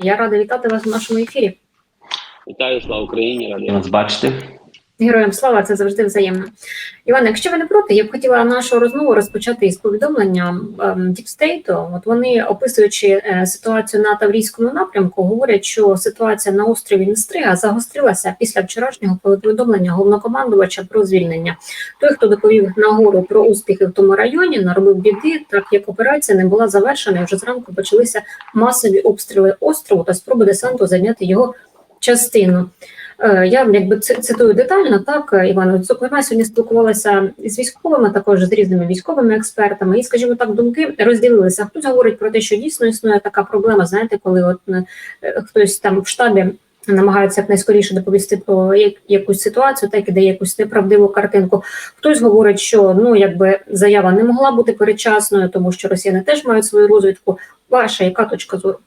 Я рада вітати вас в нашому ефірі. Вітаю, слава Україні, радий вас бачити. Героям слава, це завжди взаємно. Іване, якщо ви не проти, я б хотіла нашу розмову розпочати із повідомлення Діпстейту. От вони, описуючи е, ситуацію на Таврійському напрямку, говорять, що ситуація на острові Нестрига загострилася після вчорашнього повідомлення головнокомандувача про звільнення. Той, хто доповів нагору про успіхи в тому районі, наробив біди, так як операція не була завершена, і вже зранку почалися масові обстріли острову та спроби десанту зайняти його частину. Е, Я якби цитую детально, так е, Іван, От, зокрема, сьогодні спілкувалася з військовими, також з різними військовими експертами, і, скажімо так, думки розділилися. Хтось говорить про те, що дійсно існує така проблема. Знаєте, коли от е, хтось там в штабі намагається якнайскоріше доповісти про якусь ситуацію, так і дає якусь неправдиву картинку. Хтось говорить, що ну якби заява не могла бути передчасною, тому що росіяни теж мають свою розвідку. Ваша яка точка зору?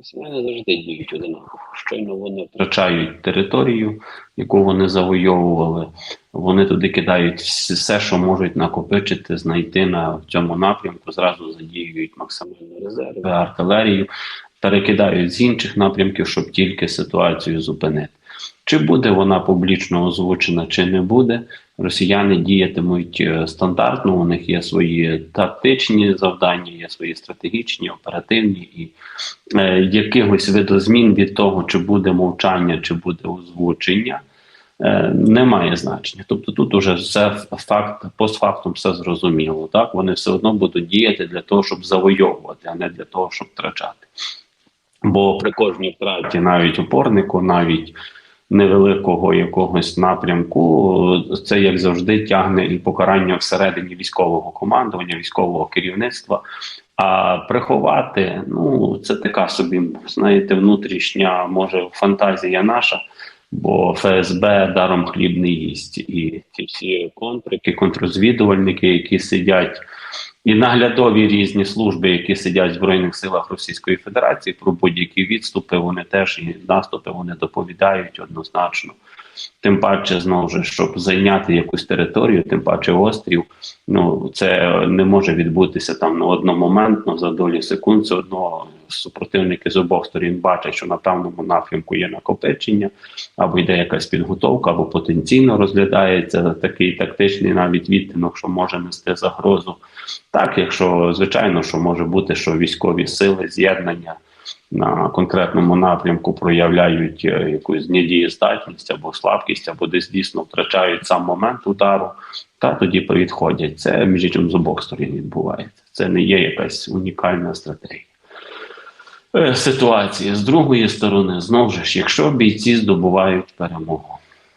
Росіяни завжди діють одинаково. Щойно вони втрачають територію, яку вони завойовували. Вони туди кидають все, що можуть накопичити, знайти на цьому напрямку. Зразу задіюють максимальні резерви, артилерію, перекидають з інших напрямків, щоб тільки ситуацію зупинити. Чи буде вона публічно озвучена, чи не буде, росіяни діятимуть е, стандартно. У них є свої тактичні завдання, є свої стратегічні, оперативні і е, якихось видозмін від того, чи буде мовчання, чи буде озвучення, е, не значення. Тобто тут уже все факт постфактум все зрозуміло. Так вони все одно будуть діяти для того, щоб завойовувати, а не для того, щоб втрачати. Бо при кожній втраті, навіть опорнику, навіть невеликого якогось напрямку, це як завжди тягне і покарання всередині військового командування, військового керівництва. А приховати, ну це така собі, знаєте, внутрішня, може, фантазія наша, бо ФСБ даром хліб не їсть. І ці всі контрики, контррозвідувальники, які сидять, і наглядові різні служби, які сидять в Збройних силах Російської Федерації, про будь-які відступи, вони теж і наступи вони доповідають однозначно. Тим паче, знову ж, щоб зайняти якусь територію, тим паче острів, ну це не може відбутися там на одномоментно за долі секунд. Це одно супротивники з обох сторін бачать, що на певному напрямку є накопичення, або йде якась підготовка, або потенційно розглядається такий тактичний навіть відтинок, що може нести загрозу. Так, якщо звичайно, що може бути, що військові сили з'єднання на конкретному напрямку проявляють е, якусь недієздатність або слабкість, або десь дійсно втрачають сам момент удару, та тоді відходять. Це між іншим з обох сторін відбувається. Це не є якась унікальна стратегія. Е, Ситуація з другої сторони, знову ж, якщо бійці здобувають перемогу,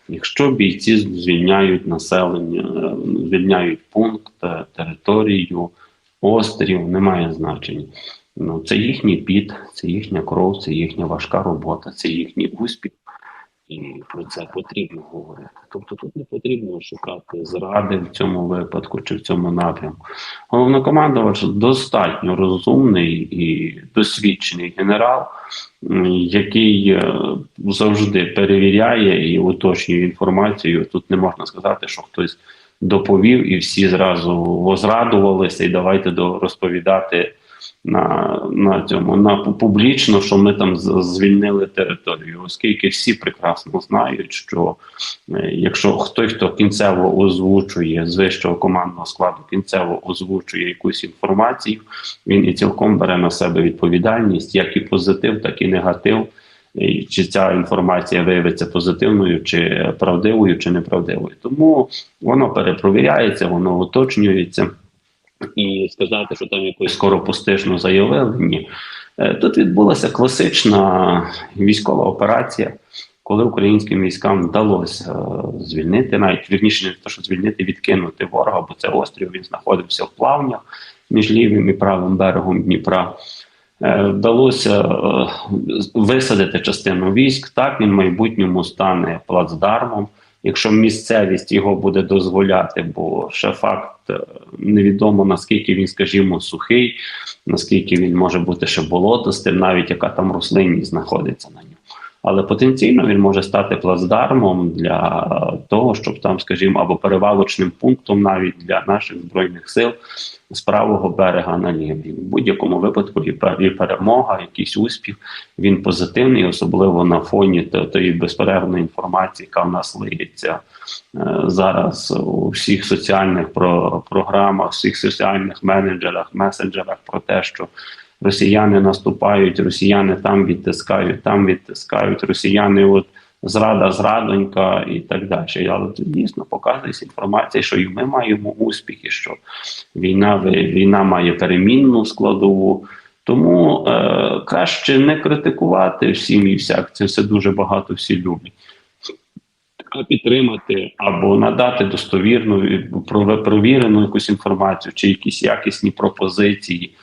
якщо бійці звільняють населення, е, звільняють пункт, е, територію, острів, немає значення. Ну, це їхній піт, це їхня кров, це їхня важка робота, це їхній успіх. І про це потрібно говорити. Тобто тут не потрібно шукати зради в цьому випадку чи в цьому напрямку. Головнокомандувач достатньо розумний і досвідчений генерал, який е, завжди перевіряє і уточнює інформацію. Тут не можна сказати, що хтось доповів і всі зразу возрадувалися, і давайте до- розповідати на, на цьому на публічно, що ми там звільнили територію, оскільки всі прекрасно знають, що е, якщо хтось, хто кінцево озвучує з вищого командного складу, кінцево озвучує якусь інформацію, він і цілком бере на себе відповідальність, як і позитив, так і негатив. Чи ця інформація виявиться позитивною, чи правдивою, чи неправдивою. Тому воно перепровіряється, воно уточнюється і сказати, що там якось скоропустижно заявили. Ні. Е, Тут відбулася класична військова операція, коли українським військам вдалося е, звільнити, навіть вірніше, не те, що звільнити, відкинути ворога, бо це острів він знаходився в плавнях між лівим і правим берегом Дніпра. Е, Вдалося висадити частину військ. Так він в майбутньому стане плацдармом якщо місцевість його буде дозволяти, бо ще факт е, невідомо наскільки він, скажімо, сухий, наскільки він може бути ще болотистим, навіть яка там рослинність знаходиться на ньому. Але потенційно він може стати плацдармом для того, щоб там, скажімо, або перевалочним пунктом навіть для наших збройних сил з правого берега на лівий. В будь-якому випадку і пер- і перемога, якийсь успіх, він позитивний, особливо на фоні тої безперервної інформації, яка в нас лиється е, зараз у всіх соціальних про, програмах, всіх соціальних менеджерах, месенджерах про те, що росіяни наступають, росіяни там відтискають, там відтискають, росіяни от зрада, зрадонька і так далі. Але дійсно показується інформація, що і ми маємо успіхи, що війна, війна має перемінну складову. Тому е, краще не критикувати всім і всяк. Це все дуже багато всі люблять. А підтримати або надати достовірну провірену якусь інформацію чи якісь якісні пропозиції.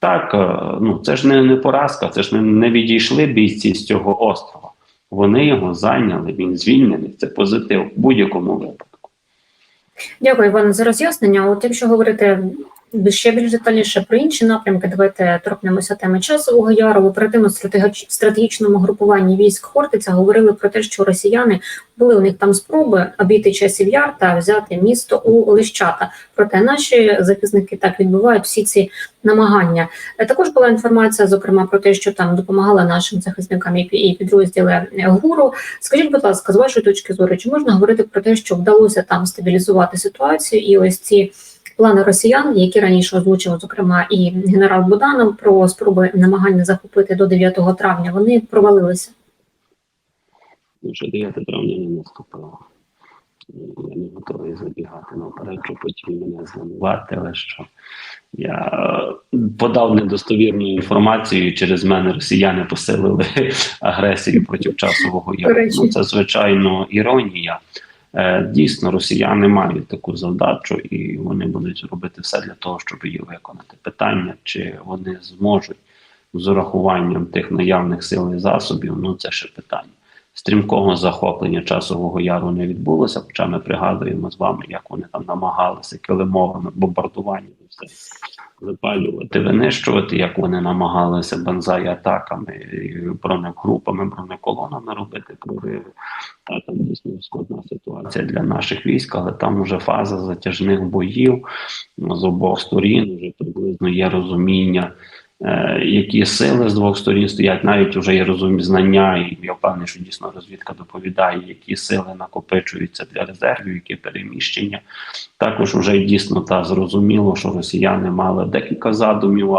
Так, е, ну це ж не, не поразка, це ж не, не відійшли бійці з цього острова. Вони його зайняли, він звільнений. Це позитив в будь-якому випадку. Дякую, Іван, за роз'яснення. От якщо говорити ще більш детальніше про інші напрямки, давайте торкнемося теми часового яру. В оперативно-стратегічному групуванні військ Хортиця говорили про те, що росіяни були у них там спроби обійти часів яр та взяти місто у Лищата. Проте наші захисники так відбувають всі ці намагання. Е, Також була інформація, зокрема, про те, що там допомагали нашим захисникам і пі- і підрозділи ГУРу. Скажіть, будь ласка, з вашої точки зору, чи можна говорити про те, що вдалося там стабілізувати ситуацію, і ось ці плани росіян, які раніше озвучив, зокрема, і генерал Буданов про спроби намагання захопити до 9 травня, вони провалилися. Вже 9 травня не наступило. Я не готовий забігати наперед, щоб потім мене звинуватили, що я е, подав недостовірну інформацію, і через мене росіяни посилили агресію проти часового яру. Ну, це звичайно іронія. Е, Дійсно, росіяни мають таку завдачу, і вони будуть робити все для того, щоб її виконати. Питання, чи вони зможуть з урахуванням тих наявних сил і засобів, ну це ще питання. Стрімкого захоплення часового яру не відбулося, хоча ми пригадуємо з вами, як вони там намагалися килимовими бомбардуваннями все випалювати, винищувати, як вони намагалися банзай атаками, бронегрупами, бронеколонами робити прориви. Та там дійсно складна ситуація для наших військ, але там вже фаза затяжних боїв з обох сторін. Вже приблизно є розуміння, які сили з двох сторін стоять. Навіть вже є розуміння знання, і я впевнений, що дійсно розвідка доповідає, які сили накопичуються для резервів, які переміщення. Також вже дійсно та зрозуміло, що росіяни мали декілька задумів.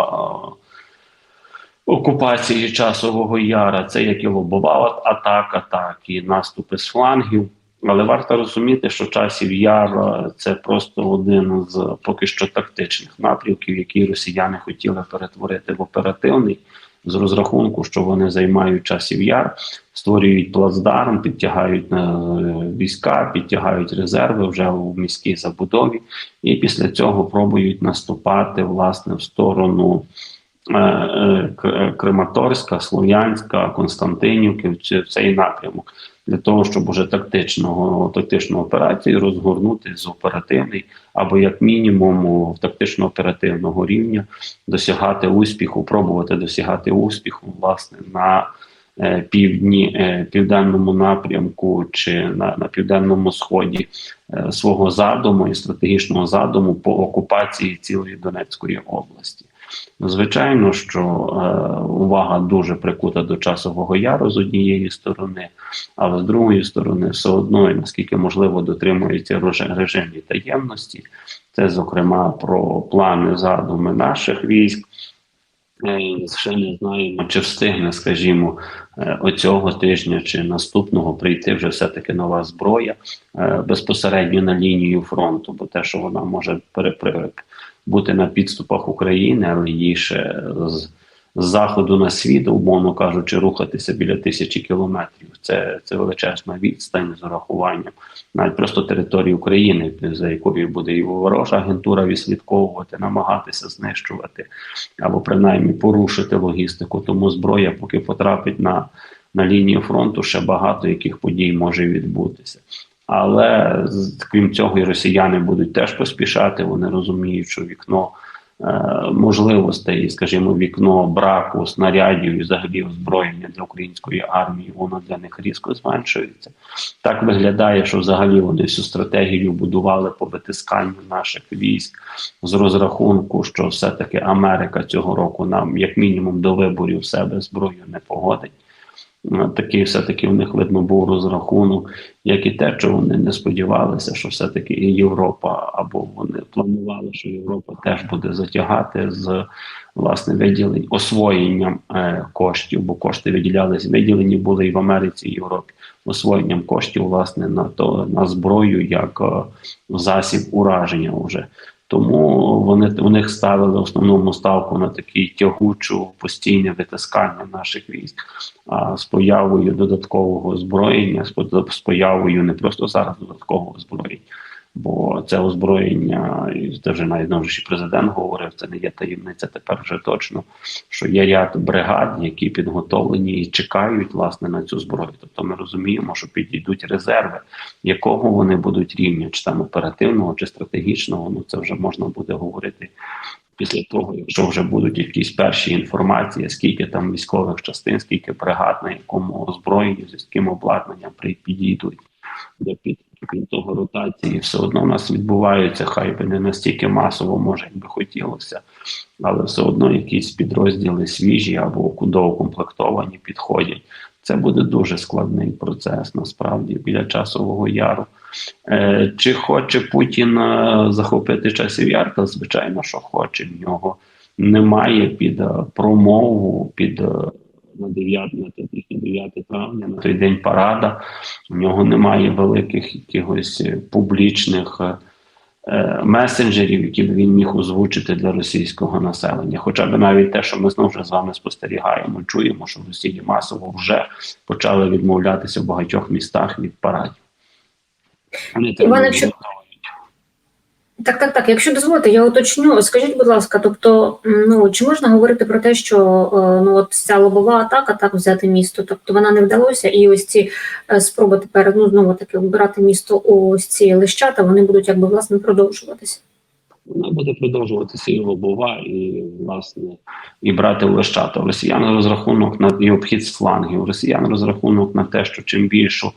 Окупації часового яра це як і лобова атака, так і наступи з флангів. Але варто розуміти, що часів яр це просто один з поки що тактичних напрямків, які росіяни хотіли перетворити в оперативний з розрахунку, що вони займають часів яр, створюють плацдарм, підтягають е, війська, підтягають резерви вже у міській забудові, і після цього пробують наступати власне в сторону. Е, е, К- Краматорська, Слов'янська, Константинівки в цей напрямок для того, щоб уже тактичного тактичну операцію розгорнути з оперативний або як мінімум в тактично-оперативного рівня досягати успіху, пробувати досягати успіху власне на е, півдні, е, південному напрямку чи на, на південному сході е, свого задуму і стратегічного задуму по окупації цілої Донецької області. Звичайно, що е, увага дуже прикута до часового яру з однієї сторони, але з другої сторони, все одно, і наскільки можливо, дотримується режим- режимі таємності. Це, зокрема, про плани задуми наших військ. Е, Ще не знаємо, чи встигне, скажімо, е, оцього тижня чи наступного прийти вже все-таки нова зброя е, безпосередньо на лінію фронту, бо те, що вона може бути на підступах України, але її ще з заходу на світ, умовно кажучи, рухатися біля тисячі кілометрів. Це, це величезна відстань з урахуванням навіть просто території України, за якою буде і ворожа агентура відслідковувати, намагатися знищувати або принаймні порушити логістику. Тому зброя, поки потрапить на, на лінію фронту, ще багато яких подій може відбутися. Але крім цього, і росіяни будуть теж поспішати. Вони розуміють, що вікно е, можливостей, скажімо, вікно браку снарядів і взагалі озброєння для української армії, воно для них різко зменшується. Так виглядає, що взагалі вони всю стратегію будували по витисканню наших військ з розрахунку, що все-таки Америка цього року нам, як мінімум, до виборів себе зброю не погодить. Е, Такий все-таки в них видно був розрахунок, як і те, що вони не сподівалися, що все-таки і Європа, або вони планували, що Європа теж буде затягати з власне виділень освоєнням е, коштів, бо кошти виділялись, виділені були і в Америці, і в Європі, освоєнням коштів власне на то на зброю як е, засіб ураження вже. Тому вони у них ставили основному ставку на такі тягучу постійне витискання наших військ. А з появою додаткового озброєння, з з появою не просто зараз додаткового озброєння, це озброєння, і вже навіть президент говорив, це не є таємниця тепер вже точно, що є ряд бригад, які підготовлені і чекають власне на цю зброю. Тобто ми розуміємо, що підійдуть резерви, якого вони будуть рівня, чи там оперативного, чи стратегічного, ну це вже можна буде говорити після того, якщо вже будуть якісь перші інформації, скільки там військових частин, скільки бригад, на якому озброєнні, з яким обладнанням підійдуть до під того ротації, все одно у нас відбуваються, хай би не настільки масово, може, як би хотілося, але все одно якісь підрозділи свіжі або доукомплектовані підходять. Це буде дуже складний процес насправді біля часового яру. Е, чи хоче Путін е, захопити часів яр? Та звичайно, що хоче. В нього немає під е, промову, під е, на 9, на те- 9 травня, на той день парада. У нього немає великих якихось публічних е, е, месенджерів, які б він міг озвучити для російського населення. Хоча б навіть те, що ми знову ж з вами спостерігаємо, чуємо, що в Росії масово вже почали відмовлятися в багатьох містах від парадів. Вони Іван, треба якщо- готові. Так, так, так. Якщо дозволите, я уточню. Скажіть, будь ласка, тобто, ну чи можна говорити про те, що е, ну от ця лобова атака, так взяти місто, тобто вона не вдалося, і ось ці е, спроби тепер ну знову таки вбирати місто ось ці лищата, вони будуть якби власне продовжуватися. Вона буде продовжуватися і лобова, і власне і брати лещата. Росіян розрахунок на і обхід з флангів. Росіян розрахунок на те, що чим більшу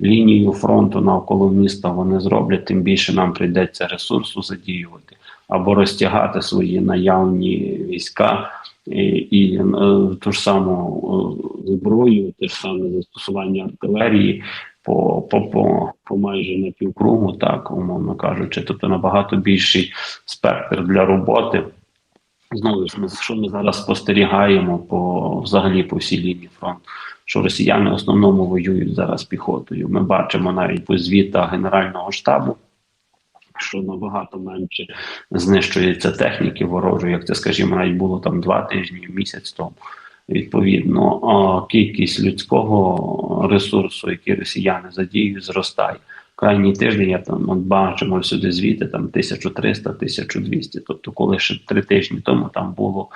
лінію фронту навколо міста вони зроблять, тим більше нам прийдеться ресурсу задіювати або розтягати свої наявні війська і, і е, ту ж саму е, зброю, те ж саме застосування артилерії по, по, по, по майже на півкругу, так умовно кажучи, тобто набагато більший спектр для роботи. Знову ж ми що ми зараз спостерігаємо по взагалі по всій лінії фронту, що росіяни в основному воюють зараз піхотою. Ми бачимо навіть по звітах Генерального штабу, що набагато менше знищується техніки ворожої, як це, скажімо, навіть було там два тижні, місяць тому. Відповідно, кількість людського ресурсу, який росіяни задіють, зростає. Крайній тиждень я там от бачимо сюди звіти там 1300-1200. Тобто, коли ще три тижні тому там було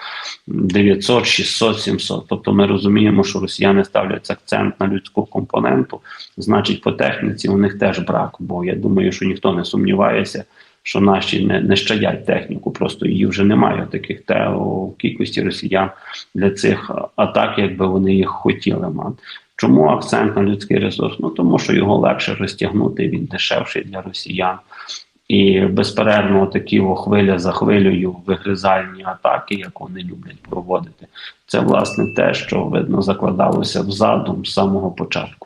900, 600, 700. Тобто ми розуміємо, що росіяни ставлять акцент на людську компоненту, значить, по техніці у них теж брак. Бо я думаю, що ніхто не сумнівається, що наші не, не щадять техніку, просто її вже немає таких те у кількості росіян для цих атак, якби вони їх хотіли мати. Чому акцент на людський ресурс? Ну тому що його легше розтягнути, він дешевший для росіян. І безперервно такі хвиля за хвилею вигризальні атаки, як вони люблять проводити. Це власне те, що видно закладалося в задум з самого початку.